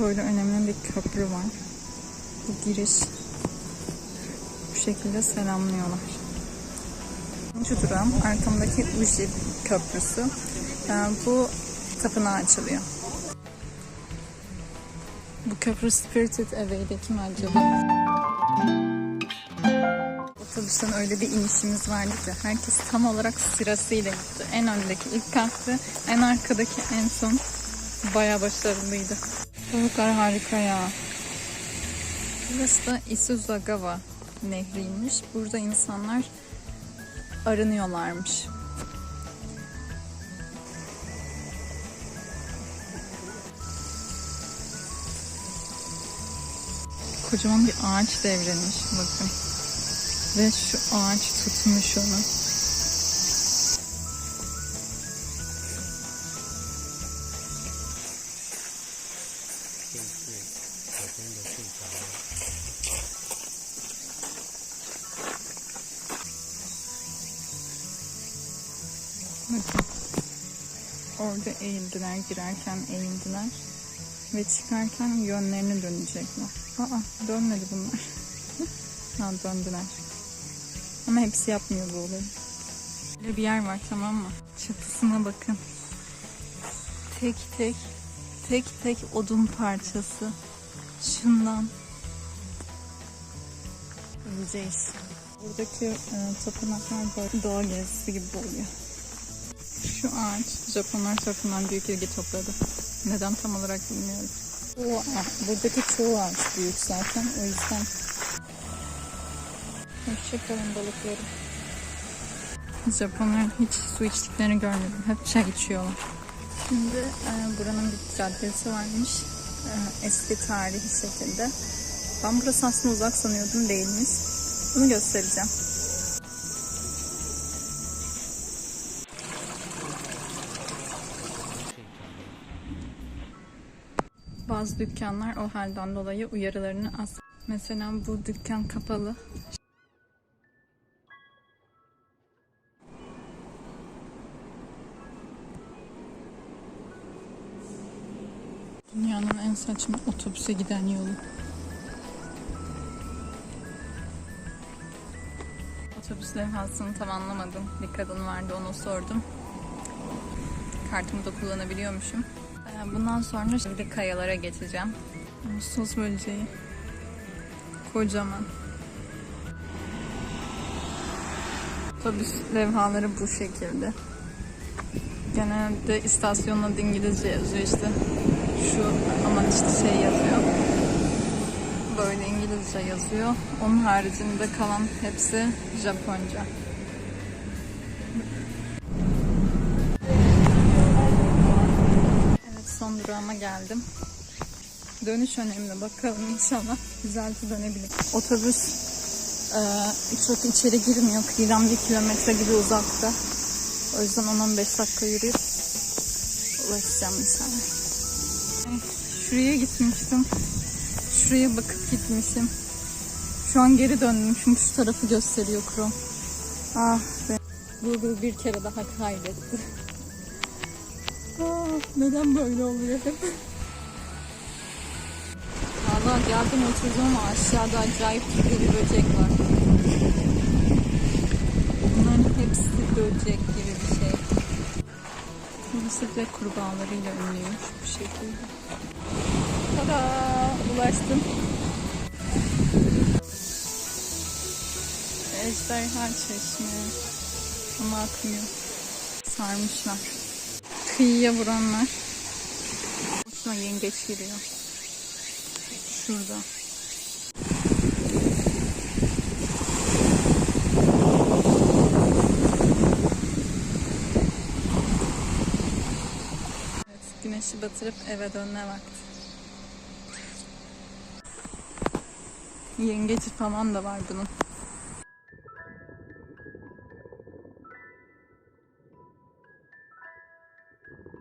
Böyle önemli bir köprü var. Bu giriş bu şekilde selamlıyorlar. Üçüncü durağım arkamdaki Uji Köprüsü. Ee, bu tapınağa açılıyor. Bu köprü Spirited Away'deki mi acaba? Otobüsten öyle bir inişimiz vardı ki herkes tam olarak sırasıyla gitti. En öndeki ilk kalktı, en arkadaki en son. Baya başarılıydı. Çocuklar harika ya. Burası da Isuzagawa nehriymiş. Burada insanlar arınıyorlarmış. Kocaman bir ağaç devrilmiş bakın. Ve şu ağaç tutmuş onu. Bakın. Orada eğildiler, girerken eğildiler. Ve çıkarken yönlerini dönecekler. Aa dönmedi bunlar. ha döndüler. Ama hepsi yapmıyor bu olayı. Böyle bir yer var tamam mı? Çatısına bakın. Tek tek, tek tek odun parçası. Şundan. Öleceğiz. Buradaki e, tapınaklar doğa gezisi gibi oluyor. Şu ağaç Japonlar tarafından büyük ilgi topladı. Neden tam olarak bilmiyorum. Ağaç- buradaki çoğu ağaç büyük zaten. O yüzden Hoşçakalın balıklarım. Japonların hiç su içtiklerini görmedim. Hep çay içiyorlar. Şimdi e, buranın bir caddesi varmış. E, eski tarihi şekilde. Ben burası aslında uzak sanıyordum değilmiş. Bunu göstereceğim. Bazı dükkanlar o halden dolayı uyarılarını as. Mesela bu dükkan kapalı. Dünyanın en saçma otobüse giden yolu. Otobüs levhasını tam anlamadım. Bir kadın vardı onu sordum. Kartımı da kullanabiliyormuşum. Ee, Bundan sonra şimdi kayalara geçeceğim. Sos bölceği. Kocaman. Otobüs levhaları bu şekilde. Genelde istasyonun adı İngilizce yazıyor işte. Şu aman işte şey yazıyor. Böyle İngilizce yazıyor. Onun haricinde kalan hepsi Japonca. Evet son durağıma geldim. Dönüş önemli. Bakalım inşallah güzelce dönebilir. Otobüs e, çok içeri girmiyor. Kıyıdan bir kilometre gibi uzakta. O yüzden 10-15 dakika yürüyüp ulaşacağım inşallah. Ay, Şuraya gitmiştim. Şuraya bakıp gitmişim. Şu an geri döndüm çünkü şu tarafı gösteriyor Chrome. Ah be. Google bir kere daha kaybetti. Ah, neden böyle oluyor hep? Valla geldim oturdum ama aşağıda acayip bir böcek var. Bunların hepsi böcek gibi bir şey. Burası da kurbağalarıyla ünlüymüş bu şekilde. Tada! Ulaştım. Ejderha çeşme. Ama akmıyor. Sarmışlar. Kıyıya vuranlar. Boşuna yengeç giriyor. Şurada. Evet, güneşi batırıp eve dönme vakti. Yengeci falan da var bunun.